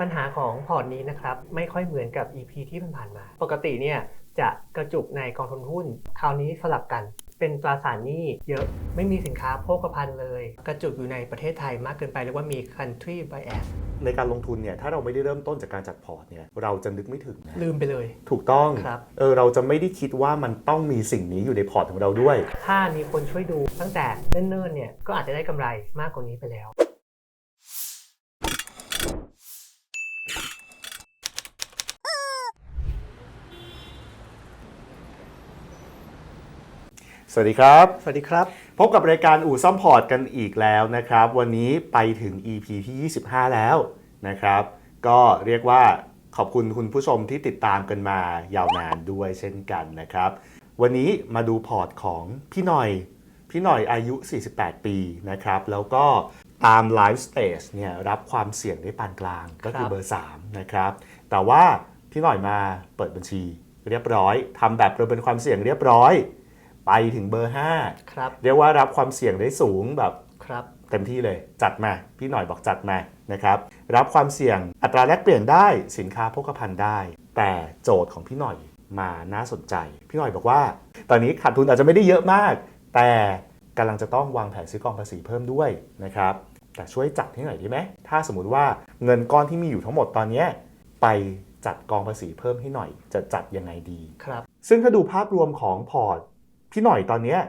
ปัญหาของพอร์ตนี้นะครับไม่ค่อยเหมือนกับ EP ที่ผ่านๆมา ปกติเนี่ยจะกระจุกในกองทุนหุ้น คราวนี้สลับกันเป็นตราสารหนี้เยอะไม่มีสินค้าโภคภัณฑ์เลย กระจุกอยู่ในประเทศไทยมากเกินไปเรียกว่ามี country bias ในการลงทุนเนี่ยถ้าเราไม่ได้เริ่มต้นจากการจัดพอร์ตเนี่ยเราจะนึกไม่ถึงนะลืมไปเลย ถูกต้องครับเออเราจะไม่ได้คิดว่ามันต้องมีสิ่งนี้อยู่ในพอร์ตของเราด้วย ถ้ามีคนช่วยดูตั้งแต่เนิ่นๆเนี่ยก็อาจจะได้กำไรมากกว่านี้ไปแล้ว สวัสดีครับ สวัสดีครับ พบกับรายการอู่ซ่อมพอร์ตกันอีกแล้วนะครับ วันนี้ไปถึง EP ที่ 25 แล้วนะครับ ก็เรียกว่าขอบคุณคุณผู้ชมที่ติดตามกันมายาวนานด้วยเช่นกันนะครับ วันนี้มาดูพอร์ตของพี่หน่อย พี่หน่อยอายุ 48 ปีนะครับ แล้วก็ตามไลฟ์สเตจเนี่ยรับความเสี่ยงได้ปานกลางก็คือครับเบอร์ 3 นะครับ แต่ว่าพี่หน่อยมาเปิดบัญชีเรียบร้อยทำแบบประเมินความเสี่ยงเรียบร้อย ไปถึงเบอร์5ครับเรียกว่ารับความเสี่ยงได้สูงแบบครับเต็มที่เลยจัดมา พี่หน่อยบอกจัดมานะครับรับความเสี่ยงอัตราแลกเปลี่ยนได้สินค้าโภคภัณฑ์ได้ แต่โจทย์ของพี่หน่อยมาน่าสนใจ พี่หน่อยบอกว่า ตอนนี้ขาดทุนอาจจะไม่ได้เยอะมาก แต่กำลังจะต้องวางแผนซื้อกองภาษีเพิ่มด้วยนะครับแต่ช่วยจัดให้หน่อยได้ไหมถ้าสมมุติว่าเงินก้อนที่มีอยู่ทั้งหมดตอนเนี้ยไปจัดกองภาษีเพิ่มให้หน่อย จะจัดยังไงดีครับ ซึ่งถ้าดูภาพรวมของพอร์ต พี่หน่อยตอนเนี้ย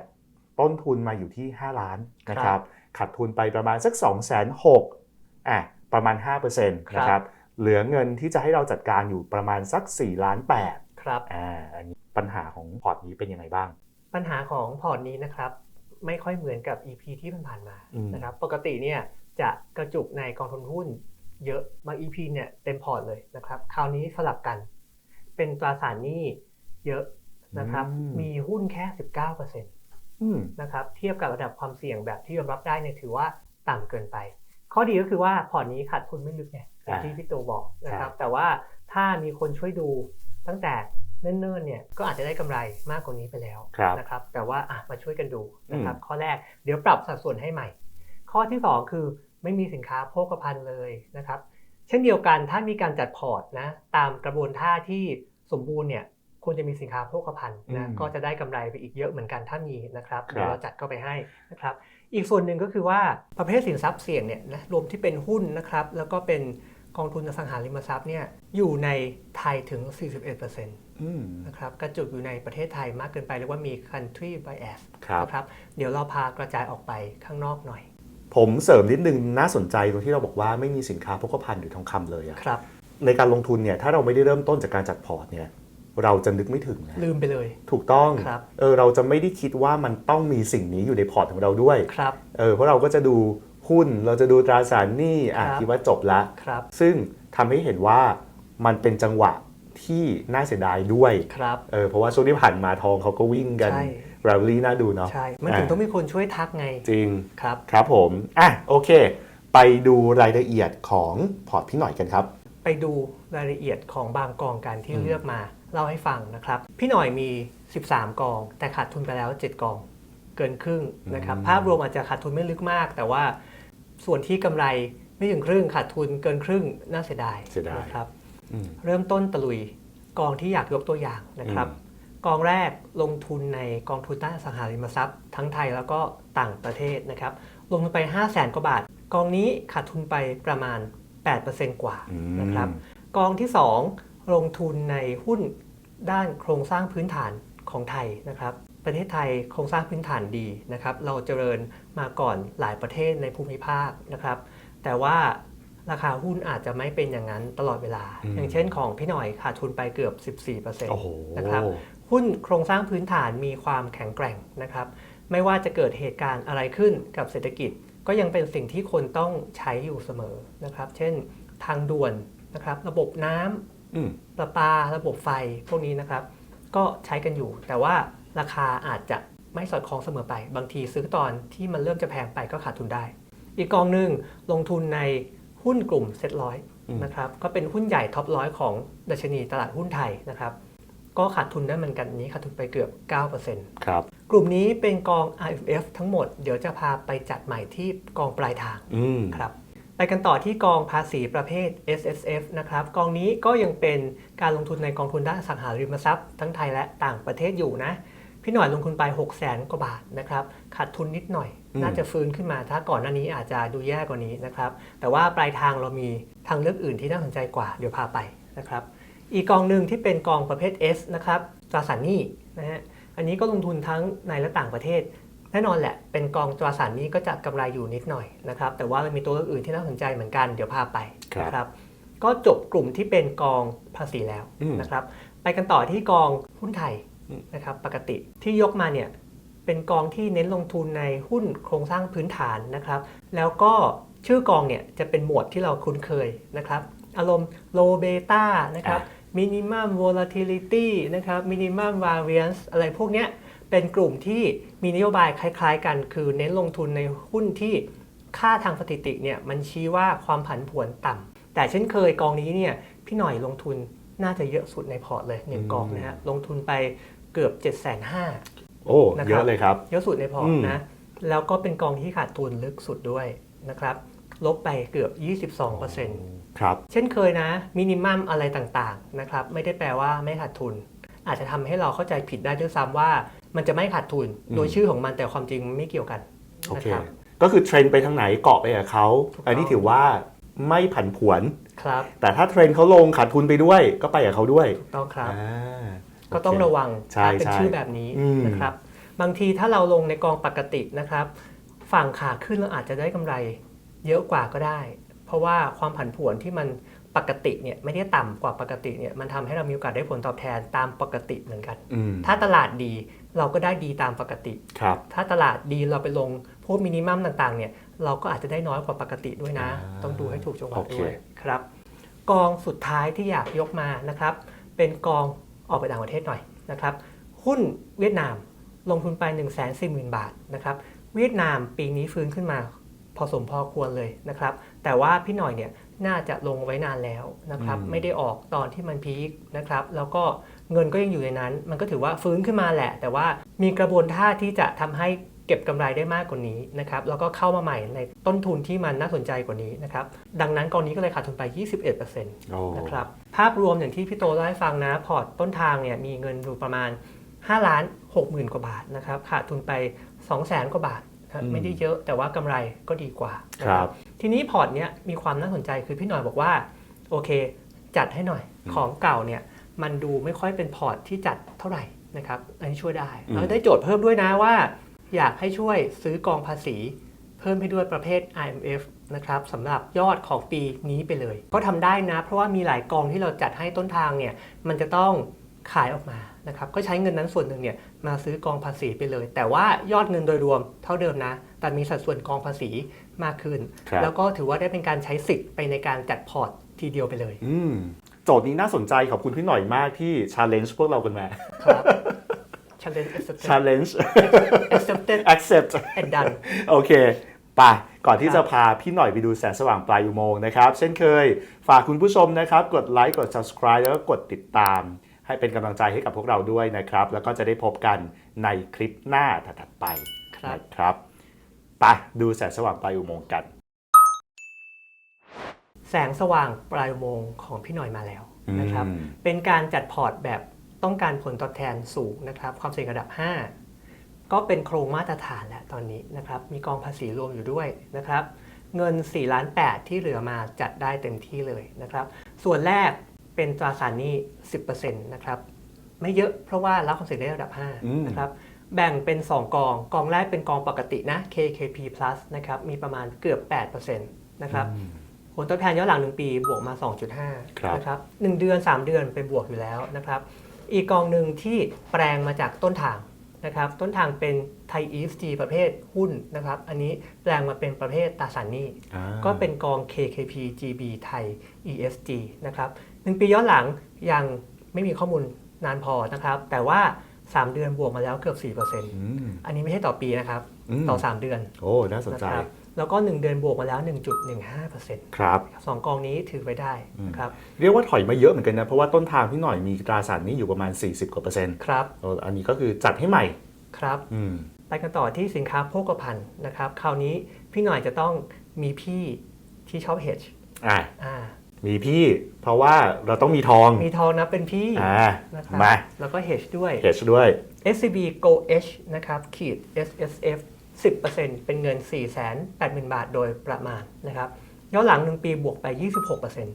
ต้นทุนมาอยู่ที่ 5 ล้านนะครับขาดทุนไปประมาณสัก 2 6 0 0 0อะประมาณ5%นะครับเหลือเงินที่จะให้เราจัดการอยู่ประมาณสัก4ล้าน8ครับอ่าอันนี้ปัญหาของพอร์ตนี้เป็นยังไงบ้าง ปัญหาของพอร์ตนี้นะครับไม่ค่อยเหมือนกับ EP ที่ผ่านๆมาอืมนะครับปกติเนี่ยจะกระจุกในกองทุนหุ้นเยอะบาง EP เนี่ยเต็มพอร์ตเลยนะครับคราวนี้สลับกัน เป็นตราสารหนี้เยอะ นะครับมีหุ้นแค่ 19%อืมนะครับเทียบกับระดับความเสี่ยงแบบที่ยอมรับได้เนี่ยถือว่าต่ำเกินไป ข้อดีก็คือว่าพอร์ตนี้ขาดทุนไม่ลึกไงอย่างที่พี่โตบอกนะครับแต่ว่าถ้ามีคนช่วยดูตั้งแต่เนิ่นๆเนี่ยก็อาจจะได้กำไรมากกว่านี้ไปแล้วครับนะครับแต่ว่าอะมาช่วยกันดูนะครับข้อแรกเดี๋ยวปรับสัดส่วนให้ใหม่ ข้อที่ 2 คือไม่มีสินค้าโภคภัณฑ์เลยนะครับเช่นเดียวกันถ้ามีการจัดพอร์ตนะตามกระบวนท่าที่สมบูรณ์เนี่ย ควรจะมีสินค้าโภคภัณฑ์นะก็จะได้กำไรไปอีกเยอะเหมือนกันถ้ามีนะครับเดี๋ยวเราจัดเข้าไปให้นะครับ อีกส่วนหนึ่งก็คือว่าประเภทสินทรัพย์เสี่ยงเนี่ยนะรวมที่เป็นหุ้นนะครับ แล้วก็เป็นกองทุนอสังหาริมทรัพย์เนี่ยอยู่ในไทยถึง 41%นอืมะครับกระจุกอยู่ในประเทศไทยมากเกินไปเรียกว่ามี country bias ครับนะครับเดี๋ยวเราพากระจายออกไปข้างนอกหน่อย ผมเสริมนิดนึงน่าสนใจตรงที่เราบอกว่าไม่มีสินค้าโภคภัณฑ์หรือทองคำเลยอะครับในการลงทุนเนี่ยถ้าเราไม่ได้เริ่มต้นจากการจัดพอร์ตเนี่ย เราจะนึกไม่ถึงนะลืมไปเลย ถูกต้องครับเออเราจะไม่ได้คิดว่ามันต้องมีสิ่งนี้อยู่ในพอร์ตของเราด้วยครับเออเพราะเราก็จะดูหุ้นเราจะดูตราสารหนี้อะครับคิดว่าจบละครับซึ่งทำให้เห็นว่ามันเป็นจังหวะที่น่าเสียดายด้วยครับเออเพราะว่าช่วงที่ผ่านมาทองเขาก็วิ่งกันใช่ราลลี่น่าดูเนาะใช่มันถึงต้องมีคนช่วยทักไงจริงครับครับผมอะโอเค ไปดูรายละเอียดของพอร์ตพี่หน่อยกันครับ ไปดูรายละเอียดของบางกองกันที่อืมเลือกมา เล่าให้ฟังนะครับ พี่หน่อยมี 13 กอง แต่ขาดทุนไปแล้ว 7 กอง เกินครึ่งนะครับ ภาพรวมอาจจะขาดทุนไม่ลึกมาก แต่ว่าส่วนที่กำไรไม่ถึงครึ่งขาดทุนเกินครึ่งน่าเสียดายเสียดายนะครับอืมเริ่มต้นตะลุยกองที่อยากยกตัวอย่างนะครับอืมกองแรกลงทุนในกองทุนด้านอสังหาริมทรัพย์ ทั้งไทยแล้วก็ต่างประเทศนะครับ ลงทุนไป 5 0 0แสนกว่าบาท กองนี้ขาดทุนไปประมาณ 8%กว่าอืมนะครับ กองที่ 2 ลงทุนในหุ้นด้านโครงสร้างพื้นฐานของไทยนะครับ ประเทศไทยโครงสร้างพื้นฐานดีนะครับ เราเจริญมาก่อนหลายประเทศในภูมิภาคนะครับ แต่ว่าราคาหุ้นอาจจะไม่เป็นอย่างนั้นตลอดเวลาอืมอย่างเช่นของพี่หน่อยขาดทุนไปเกือบ 14%โอ้โหนะครับ หุ้นโครงสร้างพื้นฐานมีความแข็งแกร่งนะครับ ไม่ว่าจะเกิดเหตุการณ์อะไรขึ้นกับเศรษฐกิจ ก็ยังเป็นสิ่งที่คนต้องใช้อยู่เสมอนะครับ เช่น ทางด่วนนะครับ ระบบน้ำอืม ประปาระบบไฟพวกนี้นะครับ ก็ใช้กันอยู่ แต่ว่าราคาอาจจะไม่สอดคล้องเสมอไป บางทีซื้อตอนที่มันเริ่มจะแพงไปก็ขาดทุนได้ อีกกองหนึ่งลงทุนในหุ้นกลุ่มเซ็ตร้อยอืมนะครับก็เป็นหุ้นใหญ่ท็อปร้อยของดัชนีตลาดหุ้นไทยนะครับก็ขาดทุนได้เหมือนกันอันนี้ขาดทุนไปเกือบ 9%ครับกลุ่มนี้เป็นกอง IFF ทั้งหมด เดี๋ยวจะพาไปจัดใหม่ที่กองปลายทางอืมครับ ไปกันต่อที่กองภาษีประเภท S S F นะครับ กองนี้ก็ยังเป็นการลงทุนในกองทุนด้านอสังหาริมทรัพย์ ทั้งไทยและต่างประเทศอยู่นะ พี่หน่อยลงทุนไป 6 0แสนกว่าบาทนะครับ ขาดทุนนิดหน่อยอืมน่าจะฟื้นขึ้นมา ถ้าก่อนหน้านี้อาจจะดูแย่กว่านี้นะครับ แต่ว่าปลายทางเรามีทางเลือกอื่นที่น่าสนใจกว่า เดี๋ยวพาไปนะครับ อีกกองหนึ่งที่เป็นกองประเภท S นะครับตราสารหนี้นะฮะ อันนี้ก็ลงทุนทั้งในและต่างประเทศ แน่นอนแหละ เป็นกองตราสารหนี้ก็จะกำไรอยู่นิดหน่อยนะครับ แต่ว่ามันมีตัวเลือกอื่นที่น่าสนใจเหมือนกัน เดี๋ยวพาไปครับนะครับ ก็จบกลุ่มที่เป็นกองภาษีแล้วอืมนะครับ ไปกันต่อที่กองหุ้นไทยอืมนะครับ ปกติที่ยกมาเนี่ยเป็นกองที่เน้นลงทุนในหุ้นโครงสร้างพื้นฐานนะครับ แล้วก็ชื่อกองเนี่ยจะเป็นหมวดที่เราคุ้นเคยนะครับ อารมณ์ low beta นะครับ minimum volatility นะครับ minimum variance อะไรพวกเนี้ย เป็นกลุ่มที่มีนโยบายคล้าย ๆ กัน คือเน้นลงทุนในหุ้นที่ค่าทางสถิติเนี่ยมันชี้ว่าความผันผวนต่ำแต่เช่นเคยกองนี้เนี่ยพี่หน่อยลงทุนน่าจะเยอะสุดในพอร์ตเลยหนึ่งกองนะฮะลงทุนไปเกือบ7 5 0 0 0โอ้นะครับเยอะเลยครับ เยอะสุดในพอร์ตอืมนะ แล้วก็เป็นกองที่ขาดทุนลึกสุดด้วยนะครับ ลบไปเกือบ 22%ครับ เช่นเคยนะ มินิมัมอะไรต่างๆนะครับ ไม่ได้แปลว่าไม่ขาดทุน อาจจะทำให้เราเข้าใจผิดได้ด้วยซ้ำว่า มันจะไม่ขาดทุนอืมโดยชื่อของมันแต่ความจริงไม่เกี่ยวกันโอนะเคครับ ก็คือเทรนด์ไปทางไหนเกาะไปกับเขาถูกต้องอันนี้ถือว่าไม่ผันผวน ครับแต่ถ้าเทรนด์เขาลงขาดทุนไปด้วย ก็ไปกับเขาด้วยถูกต้องครับ อ่า ก็ต้องโเคระวังใช่ถ้าเป็นใช่ชื่อแบบนี้อืม นะครับ บางทีถ้าเราลงในกองปกตินะครับ ฝั่งขาขึ้นเราอาจจะได้กำไร เยอะกว่าก็ได้ เพราะว่าความผันผวนที่มันปกติเนี่ยไม่ได้ต่ำกว่าปกติเนี่ยมันทำให้เรามีโอกาสได้ผลตอบแทนตามปกติเหมือนกัน อืมถ้าตลาดดี เราก็ได้ดีตามปกติ ครับ ถ้าตลาดดีเราไปลงพวกมินิมัมต่างๆเนี่ยเราก็อาจจะได้น้อยกว่าปกติด้วยนะ อ่าต้องดูให้ถูกจังหวะโอเค ด้วยครับกองสุดท้ายที่อยากยกมานะครับ เป็นกองออกไปต่างประเทศหน่อยนะครับ หุ้นเวียดนามลงทุนไป 1 4 0 0 0 0 บาทนะครับ เวียดนามปีนี้ฟื้นขึ้นมา พอสมพอควรเลยนะครับ แต่ว่าพี่หน่อยเนี่ยน่าจะลงไว้นานแล้วนะครับ อืม ไม่ได้ออกตอนที่มันพีคนะครับ แล้วก็ เงินก็ยังอยู่ในนั้น มันก็ถือว่าฟื้นขึ้นมาแหละ แต่ว่ามีกระบวนท่าที่จะทำให้เก็บกำไรได้มากกว่านี้นะครับแล้วก็เข้ามาใหม่ในต้นทุนที่มันน่าสนใจกว่านี้นะครับดังนั้นกองนี้ก็เลยขาดทุนไป 21%โอ้นะครับภาพรวมอย่างที่พี่โตเล่าให้ฟังนะพอร์ตต้นทางเนี่ยมีเงินอยู่ประมาณ5ล้าน6หมื่นกว่าบาทนะครับขาดทุนไป 2 0 0แสนกว่าบาทนะครับอืมไม่ได้เยอะแต่ว่ากำไรก็ดีกว่านะครับทีนี้พอร์ตเนี้ยมีความน่าสนใจคือพี่หน่อยบอกว่าโอเค จัดให้หน่อยอืมของเก่าเนี่ย มันดูไม่ค่อยเป็นพอร์ตที่จัดเท่าไหร่นะครับอันนี้ช่วยได้อืมแล้วได้โจทย์เพิ่มด้วยนะว่า อยากให้ช่วยซื้อกองภาษี เพิ่มให้ด้วยประเภท IMF นะครับสำหรับยอดของปีนี้ไปเลย ก็ทำได้นะ เพราะว่ามีหลายกองที่เราจัดให้ต้นทางเนี่ยมันจะต้องขายออกมานะครับก็ใช้เงินนั้นส่วนหนึ่งเนี่ยมาซื้อกองภาษีไปเลย แต่ว่ายอดเงินโดยรวมเท่าเดิมนะ แต่มีสัดส่วนกองภาษีมากขึ้นครับแล้วก็ถือว่าได้เป็นการใช้สิทธิ์ไปในการจัดพอร์ตทีเดียวไปเลยอืม โจทย์นี้น่าสนใจขอบคุณพี่หน่อยมากที่ challenge พวกเรากันมา ครับ challenge accepted challenge accepted accept and done โอเคไปก่อนที่ครับจะพาพี่หน่อยไปดูแสงสว่างปลายอุโมงค์นะครับ เช่นเคย ฝากคุณผู้ชมนะครับ กดไลค์กด subscribe แล้วก็กดติดตาม ให้เป็นกำลังใจให้กับพวกเราด้วยนะครับ แล้วก็จะได้พบกันในคลิปหน้าถัดๆไปครับนะครับไปดูแสงสว่างปลายอุโมงค์กัน แสงสว่างปลายอุโมงค์ของพี่หน่อยมาแล้วนะครับ อืม เป็นการจัดพอร์ตแบบต้องการผลตอบแทนสูงนะครับ ความเสี่ยงระดับ 5 ก็เป็นโครงมาตรฐานแล้วตอนนี้นะครับ มีกองภาษีรวมอยู่ด้วยนะครับ เงิน4ล้าน8ที่เหลือมาจัดได้เต็มที่เลยนะครับ ส่วนแรกเป็นตราสารหนี้ 10%นะครับ ไม่เยอะเพราะว่ารับความเสี่ยงได้ระดับ อืม 5 นะครับ แบ่งเป็น 2 กอง กองแรกเป็นกองปกตินะ KKP plus นะครับ มีประมาณเกือบ 8%นะครับผ ลตอบแทนย้อนหลัง 1 ปีบวกมา 2.5ครับนะครับ1เดือน 3 เดือนเป็นบวกอยู่แล้วนะครับอีกกองหนึ่งที่แปลงมาจากต้นทางนะครับต้นทางเป็นไทย ESG ประเภทหุ้นนะครับอันนี้แปลงมาเป็นประเภทตราสารหนี้อ่าก็เป็นกอง KKP GB ไทย ESG นะครับหนึ่งปีย้อนหลังยังไม่มีข้อมูลนานพอนะครับ แต่ว่า 3 เดือนบวกมาแล้วเกือบ 4%อืมอันนี้ไม่ใช่ต่อปีนะครับมต่อ 3 เดือน โอ้ น่าสนใจนะครับ แล้วก็ 1 เดือนบวกมาแล้ว 1.15%ครับสองกองนี้ถือไว้ได้นะครับเรียกว่าถอยมาเยอะเหมือนกันนะ เพราะว่าต้นทางพี่หน่อยมีตราสารหนี้อยู่ประมาณ 40 กว่าเปอร์เซ็นต์ครับเอออันนี้ก็คือจัดให้ใหม่ครับอืมไปกันต่อที่สินค้าโภคภัณฑ์นะครับคราวนี้พี่หน่อยจะต้องมีพี่ที่ชอบ hedge อะอ่ามีพี่เพราะว่าเราต้องมีทอง มีทองนะเป็นพี่อ่านะครับมาแล้วก็ hedge ด้วยเฮชด้วย SCB Go H นะครับขีด SSF 10%เป็นเงิน 480,000 บาทโดยประมาณนะครับย้อนหลัง 1 ปีบวกไป 26%น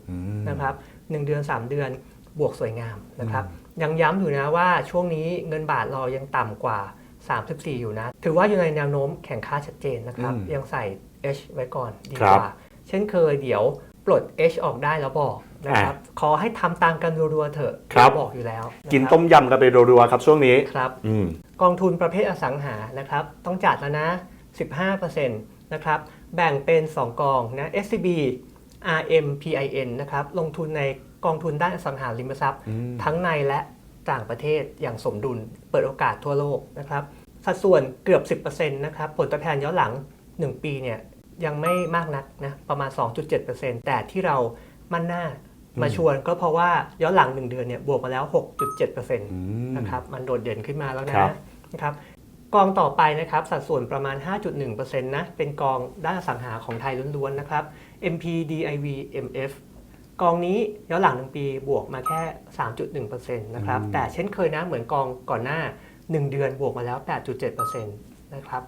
ะครับ1เดือน 3 เดือนบวกสวยงามนะครับยังย้ำอยู่นะว่าช่วงนี้เงินบาทเรายังต่ำกว่า 34 อยู่นะ ถือว่าอยู่ในแนวโน้มแข่งค่าชัดเจนนะครับอืมยังใส่ H ไว้ก่อนดีครับกว่า เช่นเคยเดี๋ยวปลด H ออกได้แล้วบอกนะครับขอให้ทำตามกันรัวๆเถอะครับบอกอยู่แล้วะครับกินต้มยำกันไปรัวๆครับช่วงนี้ครับอืม กองทุนประเภทอสังหานะครับ ต้องจัดแล้วนะ 15%นะครับ แบ่งเป็น 2 กองนะ SCB RMPIN นะครับ ลงทุนในกองทุนด้านอสังหาริมทรัพย์อืมทั้งในและต่างประเทศอย่างสมดุล เปิดโอกาสทั่วโลกนะครับ สัดส่วนเกือบ 10%นะครับ ผลตอบแทนย้อนหลัง 1 ปีเนี่ยยังไม่มากนักนะ ประมาณ 2.7%แต่ที่เรามั่นหน้า มาชวนก็เพราะว่าย้อนหลัง 1 เดือนเนี่ยบวกมาแล้ว 6.7%นะครับมันโดดเด่นขึ้นมาแล้วนะครับนะครับกองต่อไปนะครับสัดส่วนประมาณ 5.1%นะเป็นกองด้านอสังหาของไทยล้วนๆนะครับ MPDIV MF กองนี้ย้อนหลัง1ปีบวกมาแค่ 3.1%นะครับอืมแต่เช่นเคยนะเหมือนกองก่อนหน้า 1 เดือนบวกมาแล้ว 8.7%นะครับ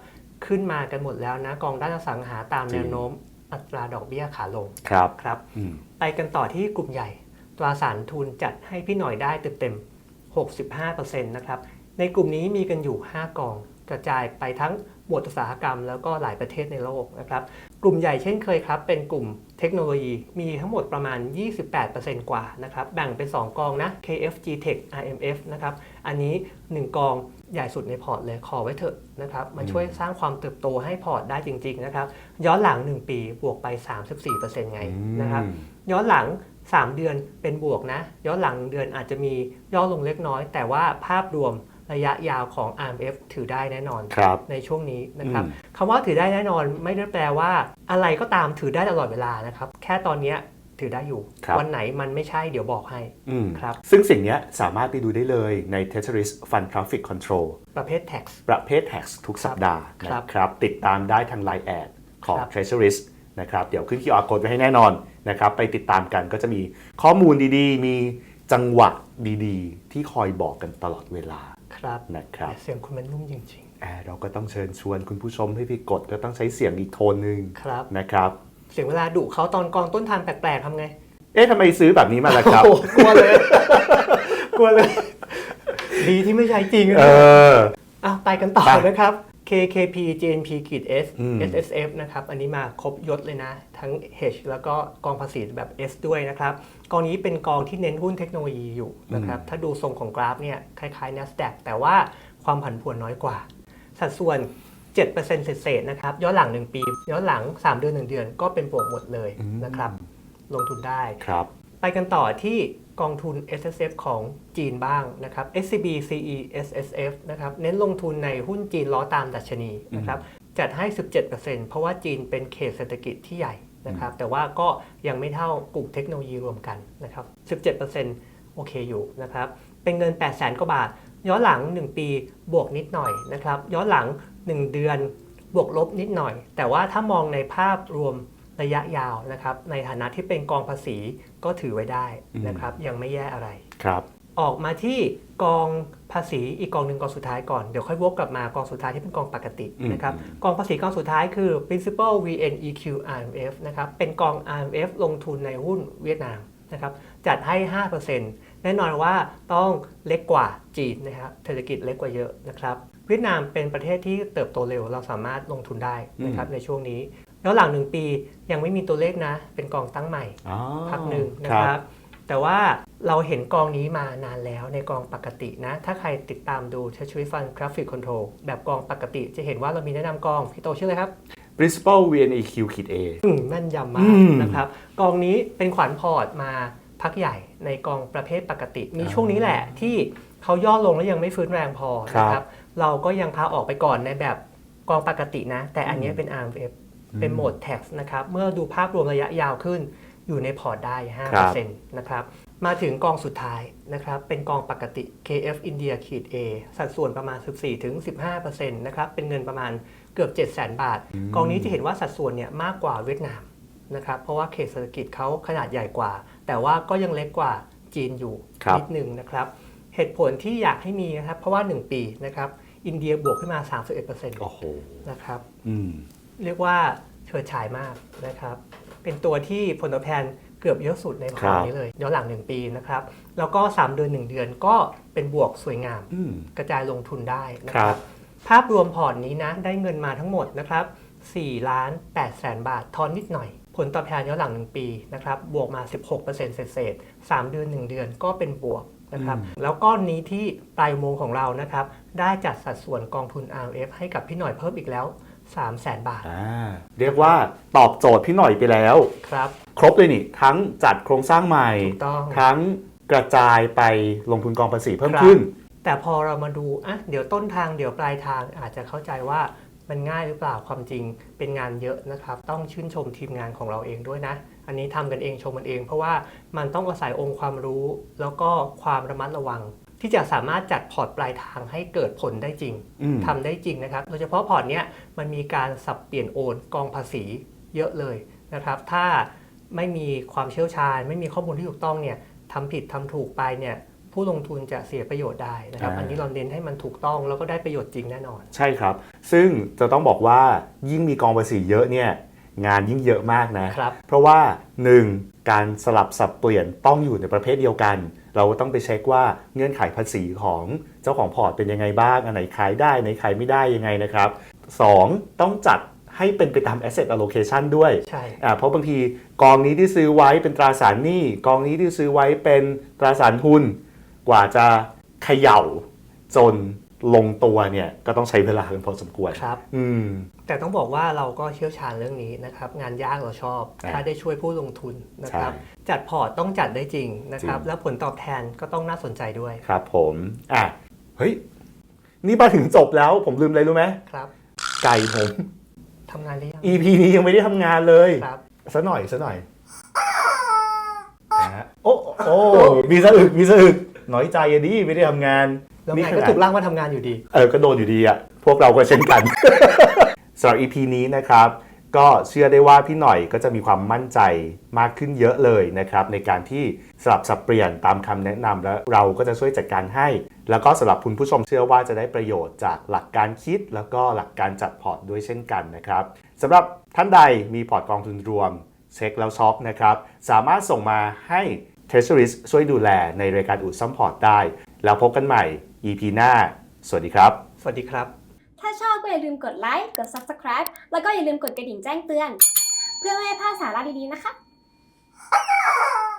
ขึ้นมากันหมดแล้วนะกองด้านอสังหาตามแนวโน้มอัตราดอกเบี้ยขาลงครับครับอืม ไปกันต่อที่กลุ่มใหญ่ ตราสารทุนจัดให้พี่หน่อยได้เต็มๆ 65%นะครับ ในกลุ่มนี้มีกันอยู่ 5 กอง กระจายไปทั้งหมวดอุตสาหกรรม แล้วก็หลายประเทศในโลกนะครับ กลุ่มใหญ่เช่นเคยครับ เป็นกลุ่มเทคโนโลยี มีทั้งหมดประมาณ 28%กว่านะครับ แบ่งเป็น 2 กองนะ KFG Tech RMF นะครับ อันนี้ 1 กองใหญ่สุดในพอร์ตเลยขอไว้เถอะนะครับ มันช่วยสร้างความเติบโตให้พอร์ตได้จริง ๆ นะครับ ย้อนหลัง 1 ปีบวกไป 34%ไงนะครับ ย้อนหลัง 3 เดือนเป็นบวกนะ ย้อนหลังเดือนอาจจะมีย่อลงเล็กน้อย แต่ว่าภาพรวมระยะยาวของ RMF ถือได้แน่นอนครับในช่วงนี้นะครับอืมคำว่าถือได้แน่นอนไม่ได้แปลว่า อะไรก็ตามถือได้ตลอดเวลานะครับแค่ตอนเนี้ยถือได้อยู่ครับวันไหนมันไม่ใช่เดี๋ยวบอกให้อืมครับซึ่งสิ่งเนี้ยสามารถไปดูได้เลยใน Tetris Fund Traffic Control ประเภท tax ประเภท tax ทุกสัปดาห์ครับนะครับ ติดตามได้ทาง Line แอดของครับ Treasuries นะครับเดี๋ยวขึ้น QR code ไว้ให้แน่นอนนะครับไปติดตามกันก็จะมีข้อมูลดีๆ มีจังหวะดีๆ ที่คอยบอกกันตลอดเวลาครับนะครับเสียงคุณมันนุ่มจริงอ่าเราก็ต้องเชิญชวนคุณผู้ชมให้พี่กดก็ต้องใช้เสียงอีกโทนหนึ่งๆครับนะครับเสียงเวลาดุเขาตอนกองต้นทานแปลกๆทำไง เอ๊ะทำไมซื้อแบบนี้มาล่ะครับโอ้โหกลัวเลยกลัวเลย ดีที่ไม่ใช่จริงเอออะไปกันต่อไปนะครับ KKP JNP ขีด S อืม SSF นะครับ อันนี้มาครบยศเลยนะ ทั้ง H แล้วก็กองภาษีแบบ S ด้วยนะครับ กองนี้เป็นกองที่เน้นหุ้นเทคโนโลยีอยู่นะครับ ถ้าดูทรงของกราฟเนี่ยคล้ายๆ NASDAQ แต่ว่าความผันผวนน้อยกว่า สัดส่วน 7%เศษๆนะครับ ย้อนหลัง 1 ปี ย้อนหลัง 3 เดือน 1 เดือนก็เป็นบวกหมดเลยนะครับ ลงทุนได้ครับไปกันต่อที่ กองทุน S S F ของจีนบ้างนะครับ S C B C E S S F นะครับเน้นลงทุนในหุ้นจีนล้อตามดัชนีนะครับจัดให้ 17%เพราะว่าจีนเป็นเขตเศรษฐกิจที่ใหญ่นะครับแต่ว่าก็ยังไม่เท่ากลุ่มเทคโนโลยีรวมกันนะครับ17%โอเคอยู่นะครับเป็นเงิน 8 0 0 0 0 0กว่าบาท ย้อนหลัง 1 ปีบวกนิดหน่อยนะครับย้อนหลัง 1 เดือนบวกลบนิดหน่อย แต่ว่าถ้ามองในภาพรวม ระยะยาวนะครับในฐานะที่เป็นกองภาษีก็ถือไว้ได้นะครับยังไม่แย่อะไรครับ ออกมาที่กองภาษีอีกกองหนึ่งกองสุดท้ายก่อนเดี๋ยวค่อยวกกลับมากองสุดท้ายที่เป็นกองปกติอืมนะครับกองภาษีกองสุดท้ายคือ principal VNEQ RMF นะครับเป็นกอง RMF ลงทุนในหุ้นเวียดนามนะครับจัดให้ 5%แน่นอนว่าต้องเล็กกว่าจีนนะครับเศรษฐกิจเล็กกว่าเยอะนะครับเวียดนามเป็นประเทศที่เติบโตเร็วเราสามารถลงทุนได้นะครับในช่วงนี้ แล้วหลังหนึ่งปียังไม่มีตัวเลขนะ เป็นกองตั้งใหม่อ๋อพักหนึ่งนะคครัรับบแต่ว่าเราเห็นกองนี้มานานแล้วในกองปกตินะ ถ้าใครติดตามดู Treasury Fund Graphic Control แบบกองปกติจะเห็นว่าเรามีแนะนำกอง พี่โตชื่ออะไรครับ principal VNEQ ขีด A อืมแม่นยำมาอืกมนะครับ กองนี้เป็นขวัญพอร์ตมาพักใหญ่ในกองประเภทปกติ มีช่วงนี้แหละที่เขาย่อลงแล้วยังไม่ฟื้นแรงพอนะครับ เราก็ยังพาออกไปก่อนในแบบกองปกตินะ แต่อันนี้เป็น RMF เป็นโหมด tax นะครับ เมื่อดูภาพรวมระยะยาวขึ้น อยู่ในพอร์ตได้ 5%นะครับ มาถึงกองสุดท้ายนะครับ เป็นกองปกติ KF India ขีด A สัดส่วนประมาณ 14-15%นะครับ เป็นเงินประมาณเกือบ 700,000 บาท กองนี้จะเห็นว่าสัดส่วนเนี่ยมากกว่าเวียดนามนะครับ เพราะว่าเขตเศรษฐกิจเขาขนาดใหญ่กว่า แต่ว่าก็ยังเล็กกว่าจีนอยู่ครับนิดหนึ่งนะครับ เหตุผลที่อยากให้มีนะครับ เพราะว่า 1 ปีนะครับ อินเดียบวกขึ้นมา 31%โอ้โหนะครับ อืม เรียกว่าเฉิดฉายมากนะครับ เป็นตัวที่ผลตอบแทนเกือบเยอะสุดในพอร์ตนี้เลยย้อนหลัง 1 ปีนะครับ แล้วก็ 3 เดือน 1 เดือนก็เป็นบวกสวยงามอืมกระจายลงทุนได้นะคครัรับบภาพรวมพอร์ตนี้นะได้เงินมาทั้งหมดนะครับ4ล้าน8แสนบาททอนนิดหน่อย ผลตอบแทนย้อนหลัง 1 ปีนะครับบวกมา 16%เศษเศษๆ3เดือน 1 เดือนก็เป็นบวกนะครับแล้วก้อนนี้ที่ปลายอุโมงค์ของเรานะครับ ได้จัดสัดส่วนกองทุน RF ให้กับพี่หน่อยเพิ่มอีกแล้ว 3 0 0แสนบาทอ่าเรียกว่าตอบโจทย์พี่หน่อยไปแล้ว ครับ ครบเลยนี่ ทั้งจัดโครงสร้างใหม่ ถูกต้อง ทั้งกระจายไปลงทุนกองภาษีเพิ่มครับขึ้น แต่พอเรามาดูอะเดี๋ยวต้นทางเดี๋ยวปลายทางอาจจะเข้าใจว่ามันง่ายหรือเปล่าความจริงเป็นงานเยอะนะครับ ต้องชื่นชมทีมงานของเราเองด้วยนะ อันนี้ทำกันเองชมกันเอง เพราะว่ามันต้องอาศัยองค์ความรู้ แล้วก็ความระมัดระวัง ที่จะสามารถจัดพอร์ตปลายทางให้เกิดผลได้จริงอืมทำได้จริงนะครับ โดยเฉพาะพอร์ตเนี้ยมันมีการสับเปลี่ยนโอนกองภาษีเยอะเลยนะครับ ถ้าไม่มีความเชี่ยวชาญ ไม่มีข้อมูลที่ถูกต้องเนี่ยทำผิดทำถูกไปเนี่ยผู้ลงทุนจะเสียประโยชน์ได้นะครับอ่าอันนี้เราเน้นให้มันถูกต้องแล้วก็ได้ประโยชน์จริงแน่นอน ใช่ครับ ซึ่งจะต้องบอกว่ายิ่งมีกองภาษีเยอะเนี่ยงานยิ่งเยอะมากนะครับเพราะว่า 1. การสลับสับเปลี่ยนต้องอยู่ในประเภทเดียวกัน เราต้องไปเช็คว่าเงื่อนไขภาษีของเจ้าของพอร์ตเป็นยังไงบ้าง อันไหนขายได้อันไหนขายไม่ได้ยังไงนะครับ 2. ต้องจัดให้เป็นไปตาม asset allocation ด้วย ใช่อ่าเพราะบางทีกองนี้ที่ซื้อไว้เป็นตราสารหนี้ กองนี้ที่ซื้อไว้เป็นตราสารทุนกว่าจะเขย่าจน ลงตัวเนี่ยก็ต้องใช้เวลากันพอสมควรครับ อืม แต่ต้องบอกว่าเราก็เชี่ยวชาญเรื่องนี้นะครับ งานยากเราชอบอ่าถ้าได้ช่วยผู้ลงทุนนะครับใช่จัดพอร์ตต้องจัดได้จริงนะครับจริงแล้วผลตอบแทนก็ต้องน่าสนใจด้วย ครับผมอะเฮ้ย นี่มาถึงจบแล้วผมลืมอะไรรู้ไหมครับ ไก่ผมทำงานหรือยัง EP นี้ยังไม่ได้ทำงานเลยครับซะหน่อยซะหน่อยนะฮะโอ้โอ้มีสะอึกมีสะอึกน้อยใจอะดิไม่ได้ทำงาน แล้วนี่ไงขก็นาดถูกล่างมาทำงานอยู่ดี เออ ก็โดนอยู่ดีอะ พวกเราก็เช่นกัน สำหรับ EP นี้นะครับ ก็เชื่อได้ว่าพี่หน่อยก็จะมีความมั่นใจมากขึ้นเยอะเลยนะครับ ในการที่สลับสับเปลี่ยนตามคำแนะนำแล้วเราก็จะช่วยจัดการให้ แล้วก็สำหรับคุณผู้ชมเชื่อว่าจะได้ประโยชน์จากหลักการคิด แล้วก็หลักการจัดพอร์ตด้วยเช่นกันนะครับสำหรับท่านใดมีพอร์ตกองทุนรวมเช็คแล้วช็อปนะครับ สามารถส่งมาให้ Treasury ช่วยดูแลในรายการอุดซัมพอร์ตได้ แล้วพบกันใหม่ EP หน้า สวัสดีครับ สวัสดีครับ ถ้าชอบก็อย่าลืมกดไลค์ กด Subscribe แล้วก็อย่าลืมกดกระดิ่งแจ้งเตือน เพื่อไม่ให้พลาดสาระดีๆนะคะ